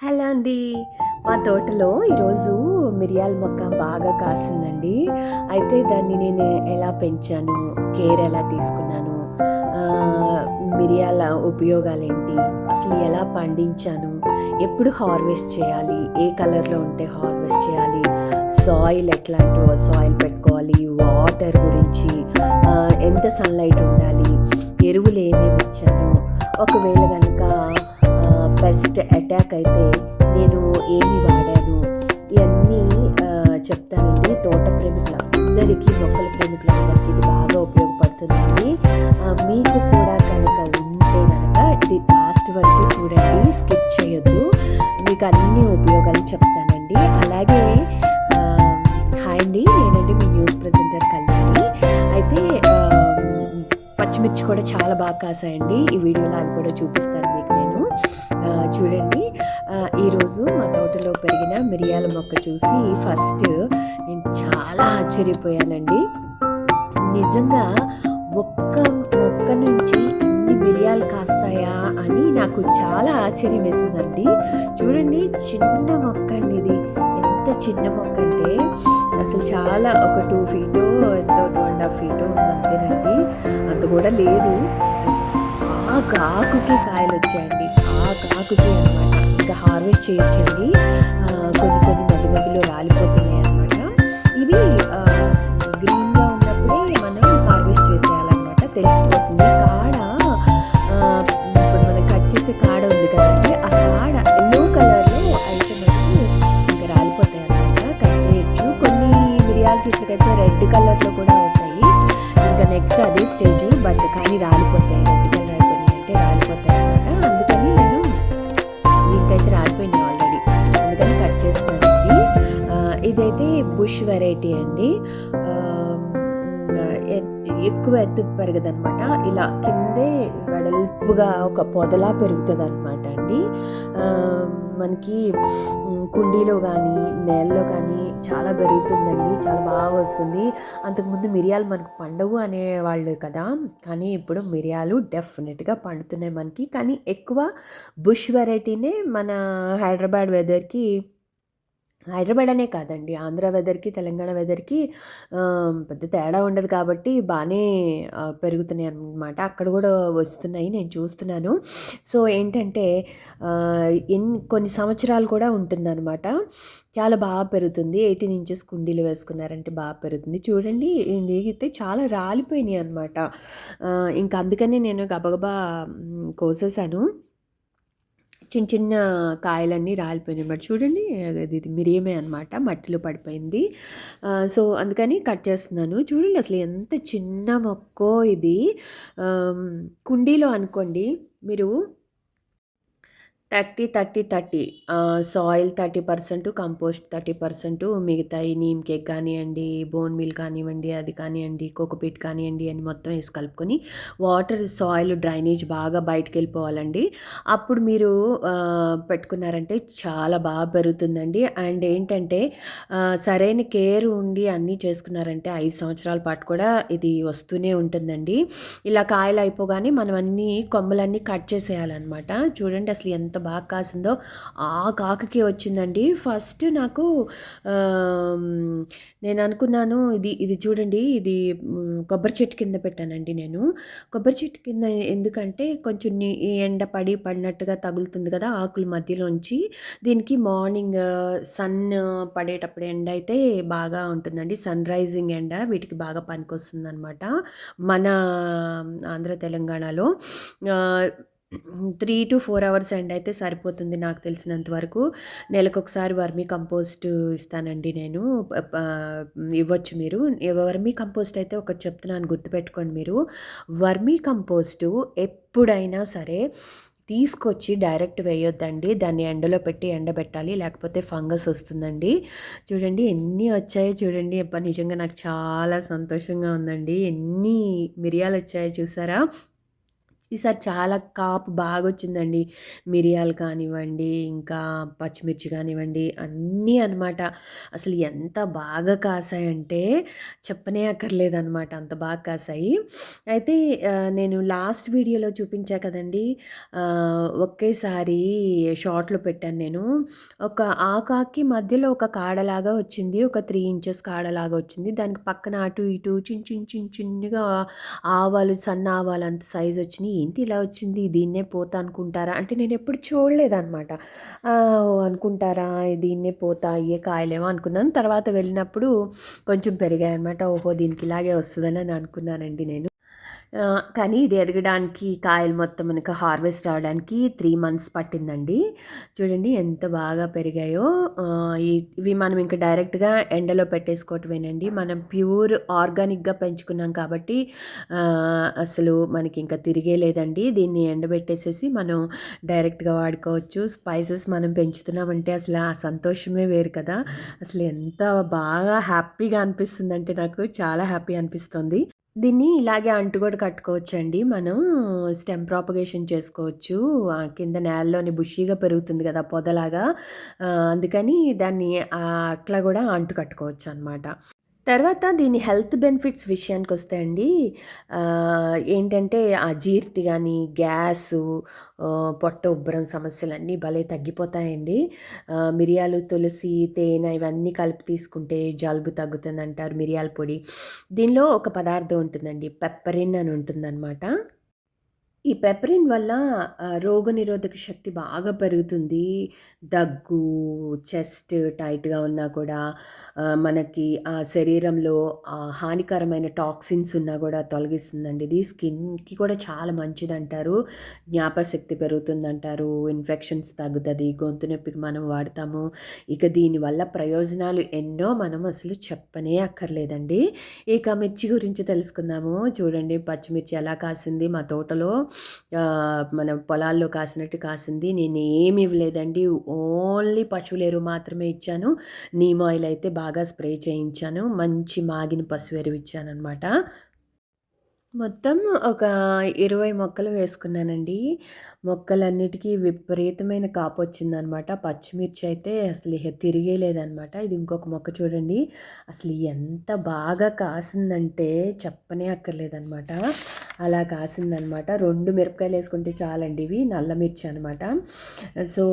Hello అండి. మా తోటలో ఈరోజు మిరియాల మొక్క బాగా కాసిందండి. అయితే దాన్ని నేను ఎలా పెంచాను కేర్ ఎలా తీసుకున్నాను మిరియాల ఉపయోగాలు ఏంటి అసలు ఎలా పండించాను ఎప్పుడు హార్వెస్ట్ చేయాలి ఏ కలర్లో ఉంటే హార్వెస్ట్ చేయాలి సాయిల్ ఎట్లాంటి సాయిల్ పెట్టుకోవాలి వాటర్ గురించి ఎంత సన్లైట్ ఉండాలి ఎరువులు ఏమేమి ఇచ్చాను ఒకవేళ కనుక బెస్ట్ అటాక్ అయితే నేను ఏమి వాడాను? ఇవన్నీ చెప్తానండి. తోట ప్రేమికులందరికీ మొక్కల ప్రేమికులందరికీ ఇది బాగా ఉపయోగపడుతుందండి మీకు కూడా కనుక ఉంటే కనుక ఇది లాస్ట్ వరకు చూడండి స్కిప్ చేయొద్దు. మీకు అన్ని ఉపయోగాలు చెప్తానండి. అలాగే హాయ్ అండి. నేనండి మీ న్యూస్ ప్రజెంటర్ కళ్యాణి. అయితే పచ్చిమిర్చి కూడా చాలా బాగా కాసాయండి. ఈ వీడియోలో అని కూడా చూపిస్తాను. చూడండి. ఈరోజు మా తోటలో పెరిగిన మిరియాల మొక్క చూసి ఫస్ట్ నేను చాలా ఆశ్చర్యపోయానండి. నిజంగా ఒక్క మొక్క నుంచి ఇన్ని మిరియాలు కాస్తాయా అని నాకు చాలా ఆశ్చర్యం వేసిందండి. చూడండి చిన్న మొక్క అండి ఇది. ఎంత చిన్న మొక్క అంటే అసలు చాలా ఒక టూ ఫీటో ఎంతో టూ అండ్ హాఫ్ ఫీటో అంతేనండి. అంత కూడా లేదు. ఆ కాకుకి కాయలు వచ్చాయండి. ఆ అనమాట ఇంకా హార్వెస్ట్ చేయొచ్చండి. కొన్ని కొన్ని మధ్య మధ్యలో రాలిపోతున్నాయి అనమాట ఇవి గ్రీన్గా ఉన్నప్పుడే మనం హార్వెస్ట్ చేసేయాలన్నమాట. తెలిసిపోతుంది. కాడ ఇప్పుడు మనం కట్ చేసే కాడ ఉంది కదండి. ఆ కాడ ఎల్లో కలర్లో అయితే మనకు ఇంకా రాలిపోతాయి అనమాట కట్ చేయొచ్చు. కొన్ని మిరియాల చెట్లకైతే రెడ్ కలర్లో కూడా ఉంటాయి. ఇంకా నెక్స్ట్ అదే స్టేజ్ బట్ కానీ రాలిపోతాయి. బుష్ వెరైటీ అండి. ఎక్కువ ఎత్తు పెరగదనమాట ఇలా కిందే వెడల్పుగా ఒక పొదలా పెరుగుతుంది అనమాట అండి మనకి కుండీలో కానీ నేలలో కానీ చాలా పెరుగుతుందండి. చాలా బాగా వస్తుంది. అంతకుముందు మిరియాలు మనకు పండవు అనేవాళ్ళు కదా. కానీ ఇప్పుడు మిరియాలు డెఫినెట్గా పండుతున్నాయి మనకి. కానీ ఎక్కువ బుష్ వెరైటీనే మన హైదరాబాద్ వెదర్కి హైదరాబాద్ అనే కాదండి. ఆంధ్ర వెదర్కి తెలంగాణ వెదర్కి పెద్ద తేడా ఉండదు కాబట్టి బాగానే పెరుగుతున్నాయి అన్నమాట అక్కడ కూడా వస్తున్నాయి నేను చూస్తున్నాను. సో ఏంటంటే ఎన్ని కొన్ని సంవత్సరాలు కూడా ఉంటుందన్నమాట. చాలా బాగా పెరుగుతుంది. ఎయిటీన్ ఇంచెస్ కుండీలు వేసుకున్నారంటే బాగా పెరుగుతుంది. చూడండి ఇది చాలా రాలిపోయినాయి అనమాట ఇంకా అందుకనే నేను గబగబా కోసేసాను చిన్న చిన్న కాయలన్నీ రాలిపోయినాయి. బట్ చూడండి అది ఇది మిరియమే అనమాట మట్టిలో పడిపోయింది. సో అందుకని కట్ చేస్తున్నాను. చూడండి అసలు ఎంత చిన్న మొక్కో ఇది. కుండీలో అనుకోండి మీరు thirty thirty thirty. Soil thirty percent compost thirty percent మిగతాయి నీమ్ కేక్ కానివ్వండి బోన్ మిల్ కానివ్వండి అది కానివ్వండి కోకోపీట్ కానివ్వండి అని మొత్తం వేసి కలుపుకొని వాటర్ సాయిల్ డ్రైనేజ్ బాగా బయటకు వెళ్ళిపోవాలండి అప్పుడు మీరు పెట్టుకున్నారంటే చాలా బాగా పెరుగుతుందండి. అండ్ ఏంటంటే సరైన కేర్ ఉండి అన్నీ చేసుకున్నారంటే ఐదు సంవత్సరాల పాటు కూడా ఇది వస్తూనే ఉంటుందండి. ఇలా కాయలు అయిపోగానే మనం అన్నీ కొమ్మలన్నీ కట్ చేసేయాలన్నమాట. చూడండి అసలు ఎంత బాగా కాసిందో ఆ కాకకి వచ్చిందండి. ఫస్ట్ నాకు నేను అనుకున్నాను ఇది ఇది చూడండి ఇది కొబ్బరి చెట్టు కింద పెట్టానండి నేను. కొబ్బరి చెట్టు కింద ఎందుకంటే కొంచెం నీ- ఈ ఎండ పడి పడినట్టుగా తగులుతుంది కదా ఆకుల మధ్యలోంచి. దీనికి మార్నింగ్ సన్ పడేటప్పుడు ఎండ అయితే బాగా ఉంటుందండి. సన్ రైజింగ్ ఎండ వీటికి బాగా పనికొస్తుంది అనమాట మన ఆంధ్ర తెలంగాణలో. Three to four hours end అయితే సరిపోతుంది నాకు తెలిసినంత వరకు. నెలకొకసారి వర్మీ కంపోస్ట్ ఇస్తానండి నేను. ఇవ్వచ్చు మీరు. వర్మీ కంపోస్ట్ అయితే ఒకటి చెప్తున్నాను గుర్తుపెట్టుకోండి మీరు. వర్మీ కంపోస్టు ఎప్పుడైనా సరే తీసుకొచ్చి డైరెక్ట్ వేయొద్దండి. దాన్ని ఎండలో పెట్టి ఎండబెట్టాలి లేకపోతే ఫంగస్ వస్తుందండి. చూడండి ఎన్ని వచ్చాయో చూడండి. నిజంగా నాకు చాలా సంతోషంగా ఉందండి. ఎన్ని మిరియాలు వచ్చాయో చూసారా? ఈసారి చాలా కాపు బాగా వచ్చిందండి మిరియాలు కానివ్వండి ఇంకా పచ్చిమిర్చి కానివ్వండి అన్నీ అనమాట. అసలు ఎంత బాగా కాసాయంటే చెప్పనే అక్కర్లేదనమాట అంత బాగా కాసాయి. అయితే నేను లాస్ట్ వీడియోలో చూపించా కదండి ఒకేసారి షార్ట్లో పెట్టాను నేను. ఒక ఆకాకి మధ్యలో ఒక కాడలాగా వచ్చింది ఒక త్రీ ఇంచెస్ కాడలాగా వచ్చింది. దానికి పక్కన అటు ఇటు చిన్న చిన్న చిన్న చిన్నగా ఆవాలు సన్న ఆవాలు అంత సైజు వచ్చినాయి. ఏంటి ఇలా వచ్చింది? దీన్నే పోతా అనుకుంటారా? అంటే నేను ఎప్పుడు చూడలేదన్నమాట. అనుకుంటారా? దీన్నే పోతా అయ్యే కాయలేమో అనుకున్నాను. తర్వాత వెళ్ళినప్పుడు కొంచెం పెరిగాయి అనమాట ఓహో దీనికి ఇలాగే వస్తుందని అనుకున్నానండి నేను. కానీ ఇది ఎదగడానికి కాయలు మొత్తం మనకు హార్వెస్ట్ అవడానికి త్రీ మంత్స్ పట్టిందండి. చూడండి ఎంత బాగా పెరిగాయో. ఇవి మనం ఇంకా డైరెక్ట్గా ఎండలో పెట్టేసుకోవటమేనండి. మనం ప్యూర్ ఆర్గానిక్గా పెంచుకున్నాం కాబట్టి అసలు మనకి ఇంకా తిరిగే లేదండి. దీన్ని ఎండబెట్టేసేసి మనం డైరెక్ట్గా వాడుకోవచ్చు. స్పైసెస్ మనం పెంచుతున్నామంటే అసలు ఆ సంతోషమే వేరు కదా. అసలు ఎంత బాగా హ్యాపీగా అనిపిస్తుంది అంటే నాకు చాలా హ్యాపీ అనిపిస్తుంది. దీన్ని ఇలాగే అంటు కూడా కట్టుకోవచ్చండి. మనం స్టెమ్ ప్రాపగేషన్ చేసుకోవచ్చు. కింద నేలలోని బుషీగా పెరుగుతుంది కదా పొదలాగా. అందుకని దాన్ని అట్లా కూడా అంటు కట్టుకోవచ్చు అనమాట తర్వాత దీని హెల్త్ బెనిఫిట్స్ విషయానికి వస్తే అండి ఏంటంటే అజీర్తి కానీ గ్యాసు పొట్ట ఉబ్బరం సమస్యలన్నీ భలే తగ్గిపోతాయండి. మిరియాలు తులసి తేనె ఇవన్నీ కలిపి తీసుకుంటే జలుబు తగ్గుతుంది అంటారు మిరియాల పొడి. దీనిలో ఒక పదార్థం ఉంటుందండి పెప్పరిన్ అని ఉంటుందన్నమాట. ఈ పెపరిన్ వల్ల రోగనిరోధక శక్తి బాగా పెరుగుతుంది. దగ్గు చెస్ట్ టైట్గా ఉన్నా కూడా మనకి ఆ శరీరంలో హానికరమైన టాక్సిన్స్ ఉన్నా కూడా తొలగిస్తుందండి. ఇది స్కిన్కి కూడా చాలా మంచిది అంటారు జ్ఞాపశక్తి పెరుగుతుందంటారు. ఇన్ఫెక్షన్స్ తగ్గుతుంది. గొంతు నొప్పికి మనం వాడతాము. ఇక దీనివల్ల ప్రయోజనాలు ఎన్నో మనం అసలు చెప్పనే అక్కర్లేదండి. ఇక మిర్చి గురించి తెలుసుకుందాము. చూడండి పచ్చిమిర్చి ఎలా కాసింది మా తోటలో. మన పొలాల్లో కాసినట్టు కాసింది. నేను ఏమి ఇవ్వలేదండి. ఓన్లీ పశువుల ఎరువు మాత్రమే ఇచ్చాను. నీమ్ ఆయిల్ అయితే బాగా స్ప్రే చేయించాను. మంచి మాగిన పశువు ఎరువు ఇచ్చాను అనమాట మొత్తం ఒక ఇరవై మొక్కలు వేసుకున్నానండి. మొక్కలన్నిటికీ విపరీతమైన కాపు వచ్చిందనమాట పచ్చిమిర్చి అయితే అసలు తిరిగే లేదనమాట ఇది ఇంకొక మొక్క చూడండి. అసలు ఎంత బాగా కాసిందంటే చెప్పనే అక్కర్లేదనమాట అలా కాసిందనమాట. రెండు మిరపకాయలు వేసుకుంటే చాలండి ఇవి నల్ల మిర్చి అనమాట. సో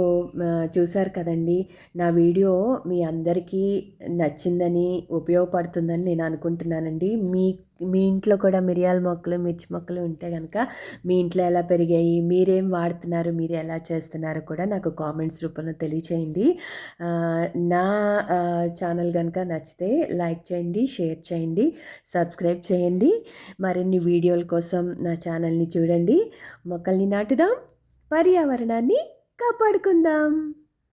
చూసారు కదండి నా వీడియో మీ అందరికీ నచ్చిందని ఉపయోగపడుతుందని నేను అనుకుంటున్నానండి. మీ మీ ఇంట్లో కూడా మిరియాల మొక్కలు మిర్చి మొక్కలు ఉంటే కనుక మీ ఇంట్లో ఎలా పెరిగాయి మీరేం వాడుతున్నారు మీరు ఎలా చేస్తున్నారు కూడా నాకు కామెంట్స్ రూపంలో తెలియచేయండి. నా ఛానల్ కనుక నచ్చితే లైక్ చేయండి షేర్ చేయండి సబ్స్క్రైబ్ చేయండి. మరిన్ని వీడియోల కోసం నా ఛానల్ని చూడండి. మొక్కల్ని నాటుదాం పర్యావరణాన్ని కాపాడుకుందాం.